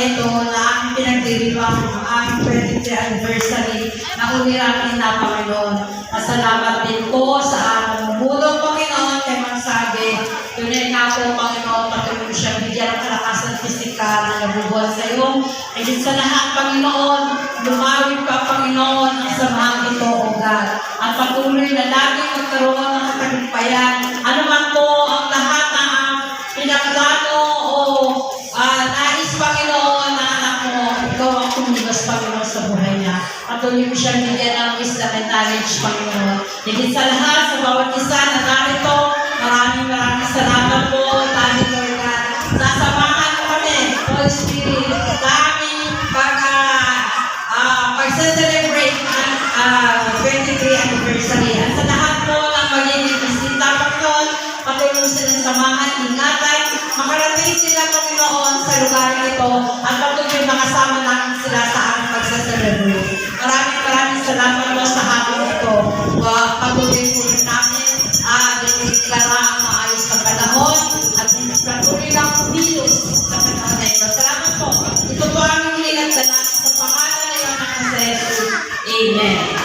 ito na aming pinagdiriwang ang aming 23 anniversary na uniramin na Panginoon. Masalamat din po sa aming mulong Panginoon kay Magsage. Tunay na po, Panginoon, patuloy mo siyang bigyan ng kalakasan pisikal na nabubuhat sa iyo. Higit sa lahat, Panginoon, lumawin ka, Panginoon, ang samahan ito, O God. At patuloy na lagi magkaroon ng katagumpayan. Tumibas, Panginoon, sa buhay niya. Patuloy mo siyang bigyan ng wisdom and knowledge, Panginoon. Higit sa lahat, sa bawat isa na narito, maraming maraming salamat po, Tani Lord God. Sasamahan mo kami, Holy Spirit, aming pag, ah, ah, pag-celebrate ang ah, 23 anniversary. At sa lahat po ng magiging bisita, Panginoon, patuloy silang samahan, ingatan, Pakulilos na panahon. Salamat po. Ito po ang nilang dalaman sa pangalan ng Anak Jesus. Amen.